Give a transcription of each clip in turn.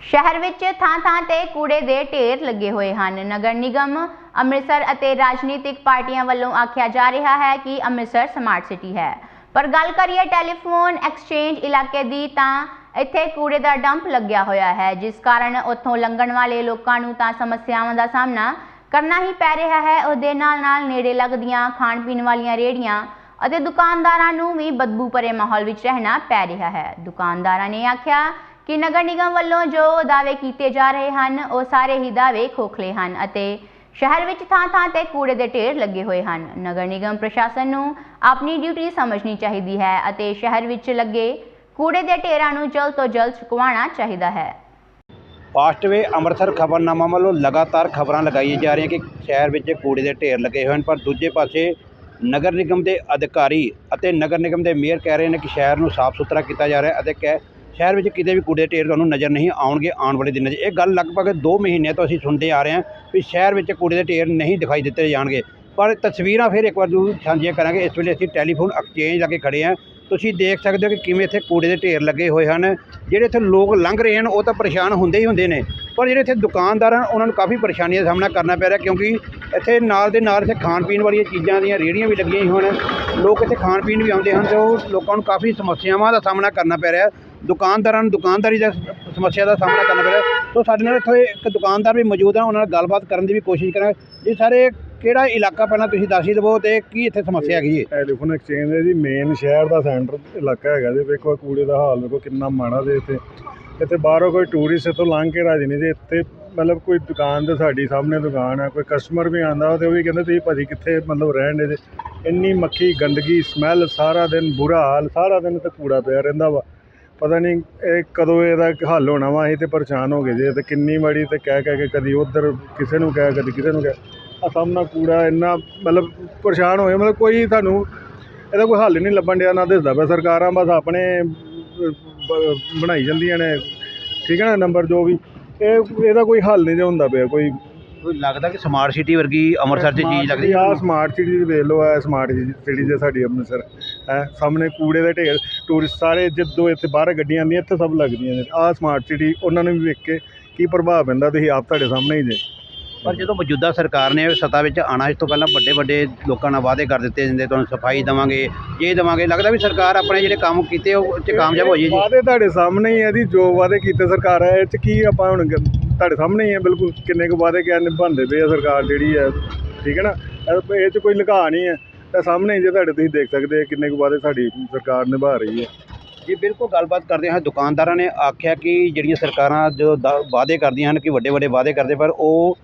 ਸ਼ਹਿਰ ਵਿੱਚ ਥਾਂ-ਥਾਂ ਤੇ ਕੂੜੇ ਦੇ ਢੇਰ ਲੱਗੇ ਹੋਏ ਹਨ। ਨਗਰ ਨਿਗਮ, ਅੰਮ੍ਰਿਤਸਰ ਅਤੇ ਰਾਜਨੀਤਿਕ ਪਾਰਟੀਆਂ ਵੱਲੋਂ ਆਖਿਆ ਜਾ ਰਿਹਾ ਹੈ ਕਿ ਅੰਮ੍ਰਿਤਸਰ ਸਮਾਰਟ ਸਿਟੀ ਹੈ। ਪਰ ਗੱਲ ਕਰੀਏ ਟੈਲੀਫੋਨ ਐਕਸਚੇਂਜ ਇਲਾਕੇ ਦੀ ਤਾਂ ਇੱਥੇ ਕੂੜੇ ਦਾ ਡੰਪ ਲੱਗਿਆ ਹੋਇਆ ਹੈ, ਜਿਸ ਕਾਰਨ ਉੱਥੋਂ ਲੰਘਣ ਵਾਲੇ ਲੋਕਾਂ ਨੂੰ ਤਾਂ ਸਮੱਸਿਆਵਾਂ ਦਾ ਸਾਹਮਣਾ ਕਰਨਾ ਹੀ ਪੈ ਰਿਹਾ ਹੈ। ਉਹਦੇ ਨਾਲ ਨਾਲ ਨੇੜੇ ਲੱਗਦੀਆਂ ਖਾਣ ਪੀਣ ਵਾਲੀਆਂ ਰੇਹੜੀਆਂ ਅਤੇ ਦੁਕਾਨਦਾਰਾਂ ਨੂੰ ਵੀ ਬਦਬੂ ਭਰੇ ਮਾਹੌਲ ਵਿੱਚ ਰਹਿਣਾ ਪੈ ਰਿਹਾ ਹੈ। ਦੁਕਾਨਦਾਰਾਂ ਨੇ ਆਖਿਆ ਕਿ ਨਗਰ ਨਿਗਮ ਵੱਲੋਂ ਜੋ ਦਾਅਵੇ ਕੀਤੇ ਜਾ ਰਹੇ ਹਨ, ਉਹ ਸਾਰੇ ਹੀ ਦਾਅਵੇ ਖੋਖਲੇ ਹਨ ਅਤੇ ਸ਼ਹਿਰ ਵਿੱਚ ਥਾਂ-ਥਾਂ ਤੇ ਕੂੜੇ ਦੇ ਢੇਰ ਲੱਗੇ ਹੋਏ ਹਨ। ਨਗਰ ਨਿਗਮ ਪ੍ਰਸ਼ਾਸਨ ਨੂੰ ਆਪਣੀ ਡਿਊਟੀ ਸਮਝਣੀ ਚਾਹੀਦੀ ਹੈ ਅਤੇ ਸ਼ਹਿਰ ਵਿੱਚ ਲੱਗੇ ਕੂੜੇ ਦੇ ਢੇਰਾਂ ਨੂੰ ਜਲਦ ਤੋਂ ਜਲਦ ਚੁਕਵਾਉਣਾ ਚਾਹੀਦਾ ਹੈ। ਫਾਸਟਵੇ ਅੰਮ੍ਰਿਤਸਰ ਖਬਰਨਾਮਾ ਵੱਲੋਂ ਲਗਾਤਾਰ ਖਬਰਾਂ ਲਗਾਈਆਂ ਜਾ ਰਹੀਆਂ ਕਿ ਸ਼ਹਿਰ ਵਿੱਚ ਕੂੜੇ ਦੇ ਢੇਰ ਲੱਗੇ ਹੋਏ ਹਨ, ਪਰ ਦੂਜੇ ਪਾਸੇ ਨਗਰ ਨਿਗਮ ਦੇ ਅਧਿਕਾਰੀ ਅਤੇ ਨਗਰ ਨਿਗਮ ਦੇ ਮੇਅਰ ਕਹਿ ਰਹੇ ਨੇ ਕਿ ਸ਼ਹਿਰ ਨੂੰ ਸਾਫ਼ ਸੁਥਰਾ ਕੀਤਾ ਜਾ ਰਿਹਾ ਅਤੇ ਕਹਿ ਸ਼ਹਿਰ ਵਿੱਚ ਕਿਤੇ ਵੀ ਕੂੜੇ ਦੇ ਢੇਰ ਤੁਹਾਨੂੰ ਨਜ਼ਰ ਨਹੀਂ ਆਉਣਗੇ ਆਉਣ ਵਾਲੇ ਦਿਨਾਂ 'ਚ। ਇਹ ਗੱਲ ਲਗਭਗ 2 ਮਹੀਨਿਆਂ ਤੋਂ ਅਸੀਂ ਸੁਣਦੇ ਆ ਰਹੇ ਹਾਂ ਵੀ ਸ਼ਹਿਰ ਵਿੱਚ ਕੂੜੇ ਦੇ ਢੇਰ ਨਹੀਂ ਦਿਖਾਈ ਦਿੱਤੇ ਜਾਣਗੇ। ਪਰ ਤਸਵੀਰਾਂ ਫਿਰ ਇੱਕ ਵਾਰ ਜ਼ਰੂਰ ਸਾਂਝੀਆਂ ਕਰਾਂਗੇ। ਇਸ ਵੇਲੇ ਅਸੀਂ ਟੈਲੀਫੋਨ ਐਕਸਚੇਂਜ ਲਾਗੇ ਖੜੇ ਹਾਂ। ਤੁਸੀਂ ਦੇਖ ਸਕਦੇ ਹੋ ਕਿ ਕਿਵੇਂ ਇੱਥੇ ਕੂੜੇ ਦੇ ਢੇਰ ਲੱਗੇ ਹੋਏ ਹਨ। ਜਿਹੜੇ ਇੱਥੇ ਲੋਕ ਲੰਘ ਰਹੇ ਹਨ, ਉਹ ਤਾਂ ਪਰੇਸ਼ਾਨ ਹੁੰਦੇ ਹੀ ਹੁੰਦੇ ਨੇ। ਪਰ ਜਿਹੜੇ ਇੱਥੇ ਦੁਕਾਨਦਾਰ ਹਨ, ਉਹਨਾਂ ਨੂੰ ਕਾਫੀ ਪਰੇਸ਼ਾਨੀਆਂ ਦਾ ਸਾਹਮਣਾ ਕਰਨਾ ਪੈ ਰਿਹਾ ਕਿਉਂਕਿ ਇੱਥੇ ਨਾਲ ਦੇ ਨਾਲ ਇੱਥੇ ਖਾਣ ਪੀਣ ਵਾਲੀਆਂ ਚੀਜ਼ਾਂ ਦੀਆਂ ਰੇਹੜੀਆਂ ਵੀ ਲੱਗੀਆਂ ਹੀ ਹੋਣ ਲੋਕ ਇੱਥੇ ਖਾਣ ਪੀਣ ਵੀ ਆਉਂਦੇ ਹਨ ਤੇ ਉਹ ਲੋਕਾਂ ਨੂੰ ਕਾਫੀ ਸਮੱਸਿਆਵਾਂ ਦਾ ਸਾਹਮਣਾ ਕਰਨਾ ਪੈ ਰਿਹਾ। ਦੁਕਾਨਦਾਰਾਂ ਨੂੰ ਦੁਕਾਨਦਾਰੀ ਦਾ ਸਮੱਸਿਆ ਦਾ ਸਾਹਮਣਾ ਕਰਨਾ ਪੈ ਰਿਹਾ। ਸੋ ਸਾਡੇ ਨਾਲ ਇੱਥੇ ਇੱਕ ਦੁਕਾਨਦਾਰ ਵੀ ਮੌਜੂਦ ਹਨ ਉਹਨਾਂ ਨਾਲ ਗੱਲਬਾਤ ਕਰਨ ਦੀ ਵੀ ਕੋਸ਼ਿਸ਼ ਕਰਾਂਗੇ। ਇਹ ਸਾਰੇ, ਕਿਹੜਾ ਇਲਾਕਾ ਪਹਿਲਾਂ ਤੁਸੀਂ ਦੱਸ ਹੀ ਦੇਵੋ ਤੇ ਕੀ ਇੱਥੇ ਸਮੱਸਿਆ ਹੈਗੀ ਹੈ? ਟੈਲੀਫੋਨ ਐਕਸਚੇਂਜ ਹੈ ਜੀ ਮੇਨ ਸ਼ਹਿਰ ਦਾ ਸੈਂਟਰ ਇਲਾਕਾ ਹੈਗਾ ਜੀ। ਵੇਖੋ ਕੂੜੇ ਦਾ ਹਾਲ ਵੇਖੋ ਕਿੰਨਾ ਮਾੜਾ ਦੇ ਇੱਥੇ। ਇੱਥੇ ਬਾਹਰੋਂ ਕੋਈ ਟੂਰਿਸਟ ਇੱਥੋਂ ਲੰਘ ਕੇ ਰਾਜੀ ਨਹੀਂ ਜੀ। ਇੱਥੇ ਮਤਲਬ ਕੋਈ ਦੁਕਾਨ ਤੇ ਸਾਡੀ ਸਾਹਮਣੇ ਦੁਕਾਨ ਹੈ, ਕੋਈ ਕਸਟਮਰ ਵੀ ਆਂਦਾ ਤੇ ਉਹ ਵੀ ਕਹਿੰਦੇ ਤੁਸੀਂ ਭਾਜੀ ਕਿੱਥੇ ਮਤਲਬ ਰਹਿਣ ਦੇ ਇੰਨੀ ਮੱਖੀ ਗੰਦਗੀ ਸਮੈਲ ਸਾਰਾ ਦਿਨ ਬੁਰਾ ਹਾਲ, ਸਾਰਾ ਦਿਨ ਤੇ ਕੂੜਾ ਪਿਆ ਰਹਿੰਦਾ ਵਾ। ਪਤਾ ਨਹੀਂ ਇਹ ਕਦੋਂ ਇਹਦਾ ਹੱਲ ਹੋਣਾ ਵਾ ਅਸੀਂ ਤੇ ਪਰੇਸ਼ਾਨ ਹੋ ਗਏ ਜੀ ਤੇ ਕਿੰਨੀ ਵਾਰੀ ਤੇ ਕਹਿ ਕਹਿ ਕੇ ਕਦੀ ਉਧਰ ਕਿਸੇ ਨੂੰ ਕਹਿ ਕਦੀ ਕਿਸੇ ਨੂੰ ਕਹਿ। ਆ ਸਾਹਮਣਾ ਕੂੜਾ ਇੰਨਾ ਮਤਲਬ ਪਰੇਸ਼ਾਨ ਹੋਏ ਮਤਲਬ ਕੋਈ ਤੁਹਾਨੂੰ ਇਹਦਾ ਕੋਈ ਹੱਲ ਨਹੀਂ ਲੱਭਣ ਡਿਆ ਨਾ ਦੱਸਦਾ ਪਿਆ। ਸਰਕਾਰਾਂ ਬਸ ਆਪਣੇ ਬ- ਬਣਾਈ ਜਾਂਦੀਆਂ ਨੇ ਠੀਕ ਹੈ ਨਾ ਨੰਬਰ ਜੋ ਵੀ। ਇਹ ਇਹਦਾ ਕੋਈ ਹੱਲ ਨਹੀਂ ਜੇ ਹੁੰਦਾ ਪਿਆ ਕੋਈ। ਕੋਈ ਲੱਗਦਾ ਕਿ ਸਮਾਰਟ ਸਿਟੀ ਵਰਗੀ ਅੰਮ੍ਰਿਤਸਰ 'ਚ ਚੀਜ਼ ਲੱਗਦੀ ਆ ਸਮਾਰਟ ਸਿਟੀ ਦੇ ਵੇਖ ਲਓ ਆ ਸਮਾਰਟ ਸਿਟੀ ਜੇ ਸਾਡੀ ਅੰਮ੍ਰਿਤਸਰ। ਹੈ ਸਾਹਮਣੇ ਕੂੜੇ ਦੇ ਢੇਰ ਟੂਰਿਸਟ ਸਾਰੇ ਜਦੋਂ ਇੱਥੇ ਬਾਹਰ ਗੱਡੀਆਂ ਆਉਂਦੀਆਂ ਇੱਥੇ ਸਭ ਲੱਗਦੀਆਂ ਨੇ। ਆ ਸਮਾਰਟ ਸਿਟੀ ਉਹਨਾਂ ਨੂੰ ਵੀ ਵੇਖ ਕੇ ਕੀ ਪ੍ਰਭਾਵ ਪੈਂਦਾ ਤੁਸੀਂ ਆਪ ਤੁਹਾਡੇ ਸਾਹਮਣੇ ਹੀ ਜੇ। ਪਰ ਜਦੋਂ ਮੌਜੂਦਾ ਸਰਕਾਰ ਨੇ ਸੱਤਾ ਵਿੱਚ ਆਣਾ ਇਸ ਤੋਂ ਪਹਿਲਾਂ ਵੱਡੇ ਵੱਡੇ ਲੋਕਾਂ ਨਾਲ ਵਾਅਦੇ ਕਰ ਦਿੱਤੇ ਜਾਂਦੇ ਤੁਹਾਨੂੰ ਸਫ਼ਾਈ ਦੇਵਾਂਗੇ ਇਹ ਦੇਵਾਂਗੇ ਲੱਗਦਾ ਵੀ ਸਰਕਾਰ ਆਪਣੇ ਜਿਹੜੇ ਕੰਮ ਕੀਤੇ ਉਹ 'ਚ ਕਾਮਯਾਬ ਹੋ ਜਾਏ ਜੀ ਵਾਅਦੇ ਤੁਹਾਡੇ ਸਾਹਮਣੇ ਹੀ ਹੈ ਜੀ ਜੋ ਵਾਅਦੇ ਕੀਤੇ ਸਰਕਾਰ ਹੈ ਇਹ ਚ ਕੀ ਆਪਾਂ ਹੁਣ ਤੁਹਾਡੇ ਸਾਹਮਣੇ ਹੀ ਹੈ ਬਿਲਕੁਲ ਕਿੰਨੇ ਕੁ ਵਾਅਦੇ ਕਿਆ ਨਿਭਾਉਂਦੇ ਪਏ ਆ ਸਰਕਾਰ ਜਿਹੜੀ ਹੈ ਠੀਕ ਹੈ ਨਾ? ਇਹ- ਇਹ ਚ ਕੋਈ ਲੁਕਾ ਨਹੀਂ ਹੈ ਤਾਂ ਸਾਹਮਣੇ ਹੀ ਜੇ ਤੁਹਾਡੇ ਤੁਸੀਂ ਦੇਖ ਸਕਦੇ ਆ ਕਿੰਨੇ ਕੁ ਵਾਅਦੇ ਸਾਡੀ ਸਰਕਾਰ ਨਿਭਾ ਰਹੀ ਹੈ। ਜੀ, ਬਿਲਕੁਲ ਗੱਲਬਾਤ ਕਰਦੇ ਹਾਂ। ਦੁਕਾਨਦਾਰਾਂ ਨੇ ਆਖਿਆ ਕਿ ਜਿਹੜੀਆਂ ਸਰਕਾਰਾਂ ਜੋ ਦਾ- ਵਾਅਦੇ ਕਰਦੀਆਂ ਹਨ ਕਿ ਵੱਡੇ ਵੱਡੇ ਵਾਅਦੇ ਕਰਦੇ, ਪਰ ਉਹ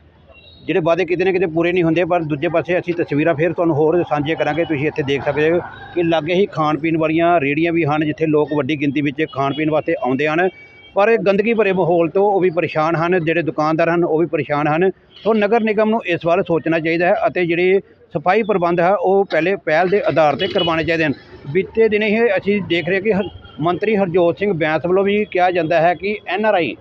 ਜਿਹੜੇ ਵਾਅਦੇ ਕਿਤੇ ਨਾ ਕਿਤੇ ਪੂਰੇ ਨਹੀਂ ਹੁੰਦੇ, ਪਰ ਦੂਜੇ ਪਾਸੇ ਅਸੀਂ ਤਸਵੀਰਾਂ ਫਿਰ ਤੁਹਾਨੂੰ ਹੋਰ ਸਾਂਝੀਆਂ ਕਰਾਂਗੇ। ਤੁਸੀਂ ਇੱਥੇ ਦੇਖ ਸਕਦੇ ਹੋ ਕਿ ਲਾਗੇ ਹੀ ਖਾਣ ਪੀਣ ਵਾਲੀਆਂ ਰੇਹੜੀਆਂ ਵੀ ਹਨ, ਜਿੱਥੇ ਲੋਕ ਵੱਡੀ ਗਿਣਤੀ ਵਿੱਚ ਖਾਣ ਪੀਣ ਵਾਸਤੇ ਆਉਂਦੇ ਹਨ। ਪਰ ਇਹ ਗੰਦਗੀ ਭਰੇ ਮਾਹੌਲ ਤੋਂ ਉਹ ਵੀ ਪਰੇਸ਼ਾਨ ਹਨ, ਜਿਹੜੇ ਦੁਕਾਨਦਾਰ ਹਨ ਉਹ ਵੀ ਪਰੇਸ਼ਾਨ ਹਨ। ਸੋ ਨਗਰ ਨਿਗਮ ਨੂੰ ਇਸ ਬਾਰੇ ਸੋਚਣਾ ਚਾਹੀਦਾ ਹੈ ਅਤੇ ਜਿਹੜੇ ਸਫ਼ਾਈ ਪ੍ਰਬੰਧ ਹੈ, ਉਹ ਪਹਿਲੇ ਪਹਿਲ ਦੇ ਆਧਾਰ ਤੇ ਕਰਵਾਉਣੇ ਚਾਹੀਦੇ ਹਨ। ਬੀਤੇ ਦਿਨੇ ਹੀ ਅਸੀਂ ਦੇਖ ਰਹੇ ਕਿ ਹ, ਮੰਤਰੀ ਹਰਜੋਤ ਸਿੰਘ ਬੈਂਸ ਵੱਲੋਂ ਵੀ ਕਿਹਾ ਜਾਂਦਾ ਹੈ ਕਿ ਐਨ ਆਰ ਆਈ,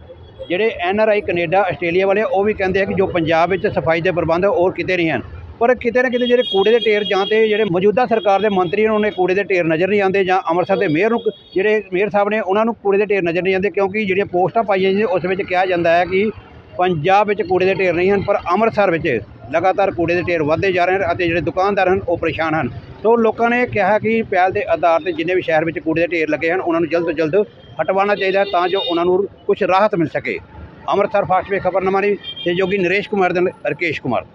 ਜਿਹੜੇ N R I Canada, Australia ਵਾਲੇ ਆ ਉਹ ਵੀ ਕਹਿੰਦੇ ਆ ਕਿ ਜੋ ਪੰਜਾਬ ਵਿੱਚ ਸਫ਼ਾਈ ਦੇ ਪ੍ਰਬੰਧ ਹੋਰ ਕਿਤੇ ਨਹੀਂ ਹਨ। ਪਰ ਕਿਤੇ ਨਾ ਕਿਤੇ ਜਿਹੜੇ ਕੂੜੇ ਦੇ ਢੇਰ ਜਾਂ ਤੇ ਜਿਹੜੇ ਮੌਜੂਦਾ ਸਰਕਾਰ ਦੇ ਮੰਤਰੀ ਨੂੰ ਨੇ ਕੂੜੇ ਦੇ ਢੇਰ ਨਜ਼ਰ ਨਹੀਂ ਆਉਂਦੇ ਜਾਂ ਅੰਮ੍ਰਿਤਸਰ ਦੇ ਮੇਅਰ ਨੂੰ ਕ- ਜਿਹੜੇ ਮੇਅਰ ਸਾਹਿਬ ਨੇ, ਉਹਨਾਂ ਨੂੰ ਕੂੜੇ ਦੇ ਢੇਰ ਨਜ਼ਰ ਨਹੀਂ ਆਉਂਦੇ ਕਿਉਂਕਿ ਜਿਹੜੀਆਂ ਪੋਸਟਾਂ ਪਾਈਆਂ ਜਾਂਦੀਆਂ ਉਸ ਵਿੱਚ ਕਿਹਾ ਜਾਂਦਾ ਹੈ ਕਿ ਪੰਜਾਬ ਵਿੱਚ ਕੂੜੇ ਦੇ ਢੇਰ ਨਹੀਂ ਹਨ, ਪਰ ਅੰਮ੍ਰਿਤਸਰ ਵਿੱਚ ਲਗਾਤਾਰ ਕੂੜੇ ਦੇ ਢੇਰ ਵੱਧਦੇ ਜਾ ਰਹੇ ਹਨ ਅਤੇ ਜਿਹੜੇ ਦੁਕਾਨਦਾਰ ਹਨ, ਉਹ ਪਰੇਸ਼ਾਨ ਹਨ। ਸੋ ਲੋਕਾਂ ਨੇ ਕਿਹਾ ਕਿ ਪਹਿਲ ਦੇ ਆਧਾਰ ਤੇ ਜਿੰਨੇ ਵੀ ਸ਼ਹਿਰ ਵਿੱਚ ਕੂੜੇ ਦੇ ਢੇਰ ਲੱਗੇ ਹਨ, ਉਹਨਾਂ ਨੂੰ ਜਲਦ ਤੋਂ ਜਲਦ ਹਟਵਾਉਣਾ ਚਾਹੀਦਾ ਹੈ ਤਾਂ ਜੋ ਉਹਨਾਂ ਨੂੰ ਕੁਝ ਰਾਹਤ ਮਿਲ ਸਕੇ। ਅੰਮ੍ਰਿਤਸਰ ਫਾਸਟਵੇ ਖਬਰਨਾਮਾ ਲਈ ਸਹਿਯੋਗੀ ਨਰੇਸ਼ ਕੁਮਾਰ ਦੇ ਨਾਲ ਰਕੇਸ਼ ਕੁਮਾਰ।